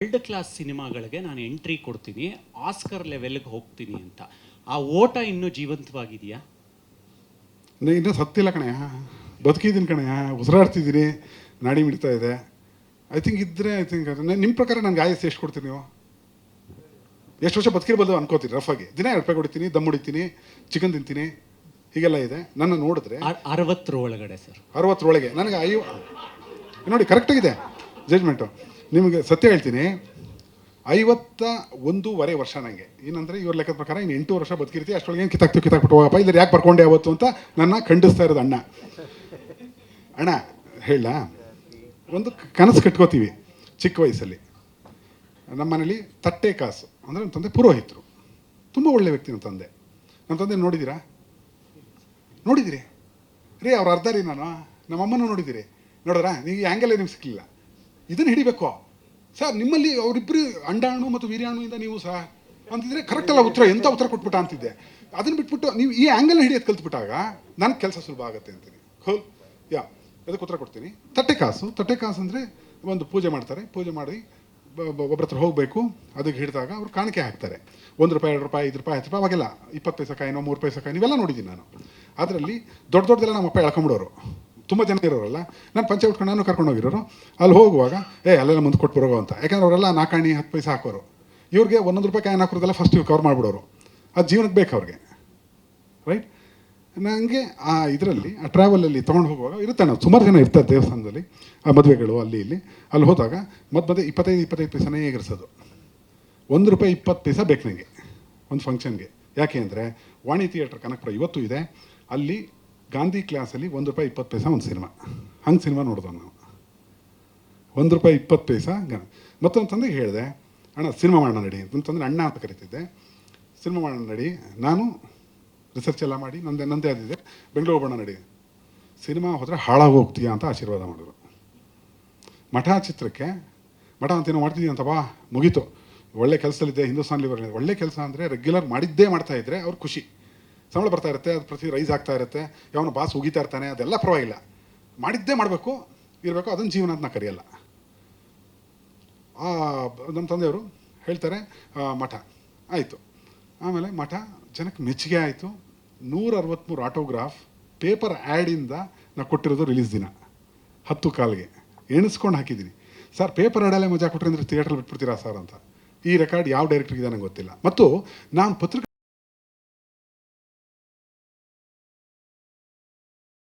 World class ಸಿನಿಮಾಗಳಿಗೆ ನಾನು entry ಕೊಡ್ತೀನಿ. ಆಸ್ಕರ್ ಲೆವೆಲ್ಗೆ ಹೋಗ್ತೀನಿ ಅಂತ. ಆ ಓಟ ಇನ್ನೂ ಜೀವಂತವಾಗಿದೆಯಾ? ನೀ ಇನ್ನೂ ಸತ್ತಿಲ್ಲ ಕಣೆ. ಬದುಕಿದ್ದೀನಿ ಕಣೆ. ಉಸಿರಾಡ್ತಿದ್ದೀನಿ ನಾಡಿ ಮಿಡ್ತಾ ಇದೆ. ಐ ಥಿಂಕ್ ಇದ್ರೆ ಐ ಥಿಂಕ್ ನಿಮ್ಮ ಪ್ರಕಾರ ನನಗೆ ಆಯಸ್ಸು ಎಷ್ಟು ಕೊಡ್ತೀರಿ ನೀವು? ಎಷ್ಟು ವರ್ಷ ಬದುಕಿರ್ಬೋದು ಅನ್ಕೋತೀನಿ ರಫಾಗಿ ದಿನ ಎರಡು ರೂಪಾಯಿ ಕೊಡ್ತೀನಿ ದಮ್ ಹೊಡಿತೀನಿ ಚಿಕನ್ ತಿಂತೀನಿ ಹೀಗೆಲ್ಲ ಇದೆ. ನನ್ನ ನೋಡಿದ್ರೆ ಅರ್- ಅರವತ್ತರ ಒಳಗಡೆ ಸರ್ ಅರವತ್ತರೊಳಗೆ ನನಗೆ ಐ ನೋಡಿ ಕರೆಕ್ಟಾಗಿದೆ ಜಜ್ಮೆಂಟು ನಿಮಗೆ ಸತ್ಯ ಹೇಳ್ತೀನಿ. ಐವತ್ತ ಒಂದೂವರೆ ವರ್ಷ ನನಗೆ ಏನಂದರೆ ಇವ್ರ ಲೆಕ್ಕದ ಪ್ರಕಾರ ಇನ್ನು ಎಂಟು ವರ್ಷ ಬದುಕಿರ್ತೀವಿ ಅಷ್ಟೊಳಗೆ ಏನು ಕಿತ್ತಾಕ್ತು, ಕಿತ್ತಾಕ್ಬಿಟ್ಟು ಹೋಗಪ್ಪ. ಇಲ್ಲಿ ಯಾಕೆ ಬರ್ಕೊಂಡೆ ಅವತ್ತು ಅಂತ ನನ್ನ ಖಂಡಿಸ್ತಾ ಇರೋದು ಅಣ್ಣ. ಅಣ್ಣ, ಹೇಳ. ಒಂದು ಕನಸು ಕಟ್ಕೋತೀವಿ ಚಿಕ್ಕ ವಯಸ್ಸಲ್ಲಿ. ನಮ್ಮ ಮನೇಲಿ ತಟ್ಟೆ ಕಾಸು. ಅಂದರೆ ನನ್ನ ತಂದೆ ಪುರೋಹಿತರು. ತುಂಬ ಒಳ್ಳೆ ವ್ಯಕ್ತಿ ನನ್ನ ತಂದೆ. ನಮ್ಮ ತಂದೆ ನೋಡಿದ್ದೀರಾ? ನೋಡಿದಿರಿ ರೀ, ಅವ್ರ ಅರ್ಧ ರೀ ನಾನು. ನಮ್ಮಮ್ಮನೂ ನೋಡಿದ್ದೀರಿ. ನೋಡೋರಾ ನೀವು ಆ್ಯಂಗಲೇ ನಿಮ್ಗೆ ಸಿಕ್ಕಲಿಲ್ಲ ಇದನ್ನು ಹಿಡಿಬೇಕು. ಸರ್, ನಿಮ್ಮಲ್ಲಿ ಅವರಿಬ್ಬರು ಅಂಡಾಣು ಮತ್ತು ವೀರ್ಯಾಣುವಿಂದ ನೀವು ಸಹ ಅಂತಿದ್ರೆ ಕರೆಕ್ಟ್ ಅಲ್ಲ ಉತ್ತರ ಎಂಥ ಉತ್ತರ ಕೊಟ್ಬಿಟ್ಟ ಅಂತಿದ್ದೆ. ಅದನ್ನು ಬಿಟ್ಬಿಟ್ಟು ನೀವು ಈ ಆ್ಯಂಗಲ್ನ ಹಿಡಿಯೋದು ಕಲ್ತ್ಬಿಟ್ಟಾಗ ನನ್ನ ಕೆಲಸ ಸುಲಭ ಆಗುತ್ತೆ ಅಂತೀನಿ. ಹೋಲ್ ಯಾ ಅದಕ್ಕೆ ಉತ್ತರ ಕೊಡ್ತೀನಿ. ತಟ್ಟೆ ಕಾಸು ತಟ್ಟೆ ಕಾಸು ಅಂದರೆ ಒಂದು ಪೂಜೆ ಮಾಡ್ತಾರೆ. ಪೂಜೆ ಮಾಡಿ ಒಬ್ಬರ ಹತ್ರ ಹೋಗಬೇಕು. ಅದಕ್ಕೆ ಹಿಡಿದಾಗ ಅವ್ರು ಕಾಣಿಕೆ ಹಾಕ್ತಾರೆ. ಒಂದು ರೂಪಾಯಿ, ಎರಡು ರೂಪಾಯಿ, ಐದು ರೂಪಾಯಿ, ಹತ್ತು ರೂಪಾಯಿ, ಅವಾಗೆಲ್ಲ ಇಪ್ಪತ್ತು ಪೈಸೆ ಕಾಯಿನೋ, ಮೂರು ಪೈಸೆ ಕಾಯಿನೋ ನೀವೆಲ್ಲ ನೋಡಿದ್ದೀನಿ ನಾನು. ಅದರಲ್ಲಿ ದೊಡ್ಡ ದೊಡ್ಡದೆಲ್ಲ ನಮ್ಮ ಅಪ್ಪ ಎಳ್ಕೊಂಬಿಡೋರು ತುಂಬ ಜನ ಇರೋರಲ್ಲ. ನಾನು ಪಂಚೆ ಉಟ್ಕೊಂಡು ನಾನು ಕರ್ಕೊಂಡು ಹೋಗಿರೋರು. ಅಲ್ಲಿ ಹೋಗುವಾಗ, ಏ, ಅಲ್ಲೆಲ್ಲ ಮುಂದೆ ಕೊಟ್ಟು ಬರೋ ಅಂತ. ಯಾಕಂದ್ರೆ ಅವರೆಲ್ಲ ನಾಕಾಣಿ ಹತ್ತು ಪೈಸೆ ಹಾಕೋರು. ಇವ್ರಿಗೆ ಒಂದೊಂದು ರೂಪಾಯಿ ಕಾಯಿನ ಹಾಕೋದೆಲ್ಲ ಫಸ್ಟ್ ಇವ್ರು ಕವರ್ ಮಾಡಿಬಿಡೋರು. ಅದು ಜೀವನಕ್ಕೆ ಬೇಕು ಅವ್ರಿಗೆ. ರೈಟ್ ನನಗೆ ಆ ಇದರಲ್ಲಿ, ಆ ಟ್ರಾವೆಲಲ್ಲಿ ತೊಗೊಂಡು ಹೋಗುವಾಗ ಇರುತ್ತೆ ನಾವು ಸುಮಾರು ಜನ ಇರ್ತಾರೆ ದೇವಸ್ಥಾನದಲ್ಲಿ, ಆ ಮದುವೆಗಳು ಅಲ್ಲಿ ಇಲ್ಲಿ. ಅಲ್ಲಿ ಹೋದಾಗ ಮಧ್ಯ ಮತ್ತೆ ಇಪ್ಪತ್ತೈದು ಇಪ್ಪತ್ತೈದು ಪೈಸೆನೇ ಎಗರಿಸೋದು ಒಂದು ರೂಪಾಯಿ ಇಪ್ಪತ್ತು ಪೈಸೆ ಬೇಕು ನನಗೆ ಒಂದು ಫಂಕ್ಷನ್ಗೆ ಯಾಕೆ ಅಂದರೆ, ವಾಣಿ ಥಿಯೇಟ್ರ್ ಕನಕಪುರ ಇವತ್ತು ಇದೆ. ಅಲ್ಲಿ ಗಾಂಧಿ ಕ್ಲಾಸಲ್ಲಿ ಒಂದು ರೂಪಾಯಿ ಇಪ್ಪತ್ತು ಪೈಸೆ ಒಂದು ಸಿನಿಮಾ. ಹಂಗೆ ಸಿನಿಮಾ ನೋಡಿದವು ನಾವು. ಒಂದು ರೂಪಾಯಿ ಇಪ್ಪತ್ತು ಪೈಸಾ ಗ- ಮತ್ತೊಂದು ಹೇಳಿದೆ, ಅಣ್ಣ, ಸಿನಿಮಾ ಮಾಡೋಣ ನಡಿ. ಅಂತಂದ್ರೆ ಅಣ್ಣ ಅಂತ ಕರಿತಿದ್ದೆ. ಸಿನಿಮಾ ಮಾಡೋಣ ನಡಿ. ನಾನು ರಿಸರ್ಚ್ ಎಲ್ಲ ಮಾಡಿ, ನಂದೇ ನಂದೇ ಆದಿದೆ. ಬೆಂಗಳೂರು ಹೋಗೋಣ ನಡಿ. ಸಿನಿಮಾ ಹೋದರೆ ಹಾಳಾಗಿ ಹೋಗ್ತೀಯಾ ಅಂತ ಆಶೀರ್ವಾದ ಮಾಡಿದ್ರು. ಮಠ ಚಿತ್ರಕ್ಕೆ, ಮಠ ಅಂತ ಏನೋ ಮಾಡ್ತಿದ್ದೀಯ ಅಂತ ಬಾ, ಮುಗೀತು. ಒಳ್ಳೆ ಕೆಲಸದಲ್ಲಿದ್ದೆ ಹಿಂದೂಸ್ತಾನ್ ಲಿವರ್ ಒಳ್ಳೆ ಕೆಲಸ ಅಂದರೆ ರೆಗ್ಯುಲರ್ ಮಾಡಿದ್ದೇ ಮಾಡ್ತಾ ಇದ್ರೆ ಅವ್ರು ಖುಷಿ. ಸಂಬಳ ಬರ್ತಾ ಇರುತ್ತೆ ಅದು ಪ್ರತಿ ರೈಸ್ ಆಗ್ತಾ ಇರುತ್ತೆ, ಯಾವನು ಬಾಸ್ ಉಗಿತಾ ಇರ್ತಾನೆ, ಅದೆಲ್ಲ ಪರವಾಗಿಲ್ಲ. ಮಾಡಿದ್ದೇ ಮಾಡಬೇಕು, ಇರಬೇಕು, ಅದನ್ನು ಜೀವನ ಅಂತ ನಾ ಕರೆಯಲ್ಲ. ನಮ್ಮ ತಂದೆಯವರು ಹೇಳ್ತಾರೆ ಮಠ, ಆಯಿತು. ಆಮೇಲೆ ಮಠ ಜನಕ್ಕೆ ಮೆಚ್ಚುಗೆ ಆಯಿತು. ನೂರ ಅರವತ್ತ್ಮೂರು ಆಟೋಗ್ರಾಫ್ ಪೇಪರ್ ಆ್ಯಡಿಂದ ನಾವು ಕೊಟ್ಟಿರೋದು ರಿಲೀಸ್ ದಿನ. ಹತ್ತು ಕಾಲ್ಗೆ. ಎಣಿಸ್ಕೊಂಡು ಹಾಕಿದ್ದೀನಿ ಸರ್ ಪೇಪರ್ ಆ್ಯಡಲ್ಲೇ ಮಜಾ ಕೊಟ್ಟರೆ ಅಂದರೆ ಥಿಯೇಟ್ರಲ್ಲಿ ಬಿಟ್ಬಿಡ್ತೀರಾ ಸರ್? ಅಂತ. ಈ ರೆಕಾರ್ಡ್ ಯಾವ ಡೈರೆಕ್ಟ್ರಿಗೆ ನನಗೆ ಗೊತ್ತಿಲ್ಲ. ಮತ್ತು ನಾನು ಪತ್ರಿಕೆ